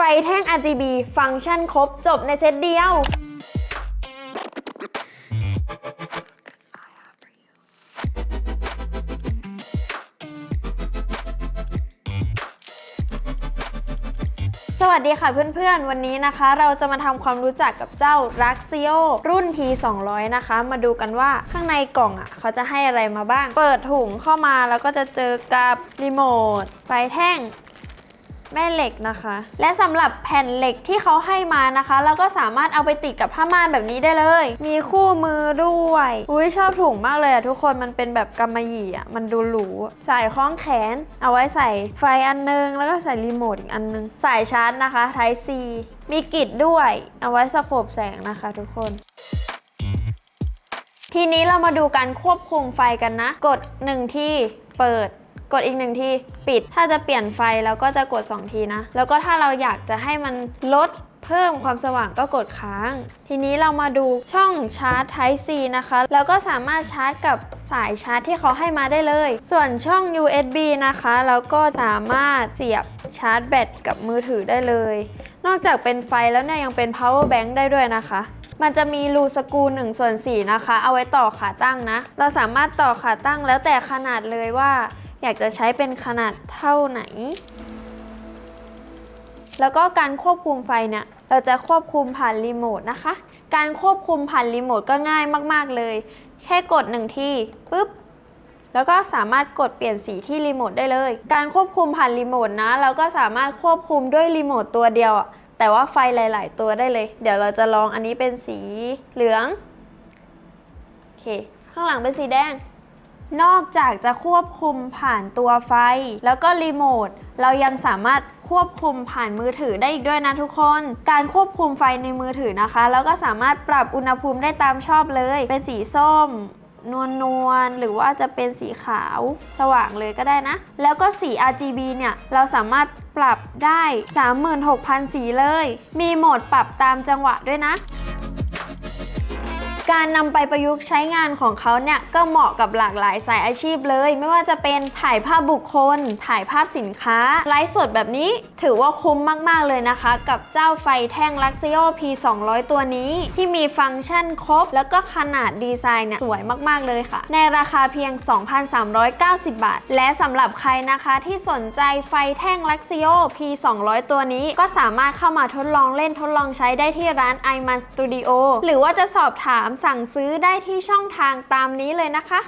ไฟแท่ง RGB ฟังก์ชันครบจบในเซตเดียวสวัสดีค่ะเพื่อนๆ วันนี้นะคะ เราจะมาทำความรู้จักกับเจ้า r a x i o รุ่น P200 นะคะ มาดูกันว่าข้างในกล่องอะ เขาจะให้อะไรมาบ้าง เปิดถุงเข้ามาแล้วก็จะเจอกับรีโมทไฟแท่ง แม่เหล็กนะคะ และสำหรับแผ่นเหล็กที่เขาให้มานะคะ เราก็สามารถเอาไปติดกับผ้าม่านแบบนี้ได้เลย มีคู่มือด้วยอุ้ยชอบถุงมากเลยอะทุกคนมันเป็นแบบกำมะหยี่อะมันดูหรูใสายคล้องแขน เอาไว้ใส่ไฟอันนึง แล้วก็ใส่รีโมทอีกอันนึงสายชาร์จนะคะ Type C มีกิดด้วย เอาไว้สโคบแสงนะคะทุกคนทีนี้เรามาดูการควบคุมไฟกันนะ กด 1 ที่เปิด กดอีกหนึ่งทีปิด ถ้าจะเปลี่ยนไฟเราก็จะกด 2 ทีนะ แล้วก็ถ้าเราอยากจะให้มันลดเพิ่มความสว่างก็กดค้าง ทีนี้เรามาดูช่องชาร์จ Type C นะคะ แล้วก็สามารถชาร์จกับสายชาร์จที่เขาให้มาได้เลย ส่วนช่อง USB นะคะ เราก็สามารถเสียบชาร์จแบตกับมือถือได้เลย นอกจากเป็นไฟแล้วเนี่ยยังเป็น power bank ได้ด้วยนะคะ มันจะมีรูสกรู1ส่วน4นะคะ เอาไว้ต่อขาตั้งนะ เราสามารถต่อขาตั้งแล้วแต่ขนาดเลยว่า อยากจะใช้เป็นขนาดเท่าไหน แล้วก็การควบคุมไฟเนี่ยเราจะควบคุมผ่านรีโมทนะคะ การควบคุมผ่านรีโมทก็ง่ายมาก ๆ เลย แค่กดหนึ่งที่ปุ๊บ แล้วก็สามารถกดเปลี่ยนสีที่รีโมทได้เลย การควบคุมผ่านรีโมทนะ เราก็สามารถควบคุมด้วยรีโมทตัวเดียว แต่ว่าไฟหลาย ๆ ตัวได้เลย เดี๋ยวเราจะลองอันนี้เป็นสีเหลือง โอเค ข้างหลังเป็นสีแดง นอกจากจะควบคุมผ่านตัวไฟ แล้วก็รีโมทเรายังสามารถควบคุมผ่านมือถือได้อีกด้วยนะทุกคน การควบคุมไฟในมือถือนะคะ แล้วก็สามารถปรับอุณหภูมิได้ตามชอบเลย เป็นสีส้มนวลนวลๆหรือว่าจะเป็นสีขาวสว่างเลยก็ได้นะ แล้วก็สี RGB เนี่ย เราสามารถปรับได้ 36,000 สีเลย มีโหมดปรับตามจังหวะด้วยนะ การนำไปประยุกต์ใช้งานของเขาเนี่ยก็เหมาะกับหลากหลายสายอาชีพเลย ไม่ว่าจะเป็นถ่ายภาพบุคคล ถ่ายภาพสินค้า ไลฟ์สดแบบนี้ถือว่าคุ้มมาก ๆ เลยนะคะ กับเจ้าไฟแท่ง Luxio P200 ตัวนี้ที่มีฟังก์ชันครบ แล้วก็ขนาดดีไซน์เนี่ยสวยมาก ๆ เลยค่ะ ในราคาเพียง 2,390 บาท และสำหรับใครนะคะที่สนใจไฟแท่ง Luxio P200 ตัวนี้ก็สามารถเข้ามาทดลองเล่นทดลองใช้ได้ที่ร้าน iMan Studio หรือว่าจะสอบถามสั่งซื้อได้ที่ช่องทางตามนี้เลยนะคะ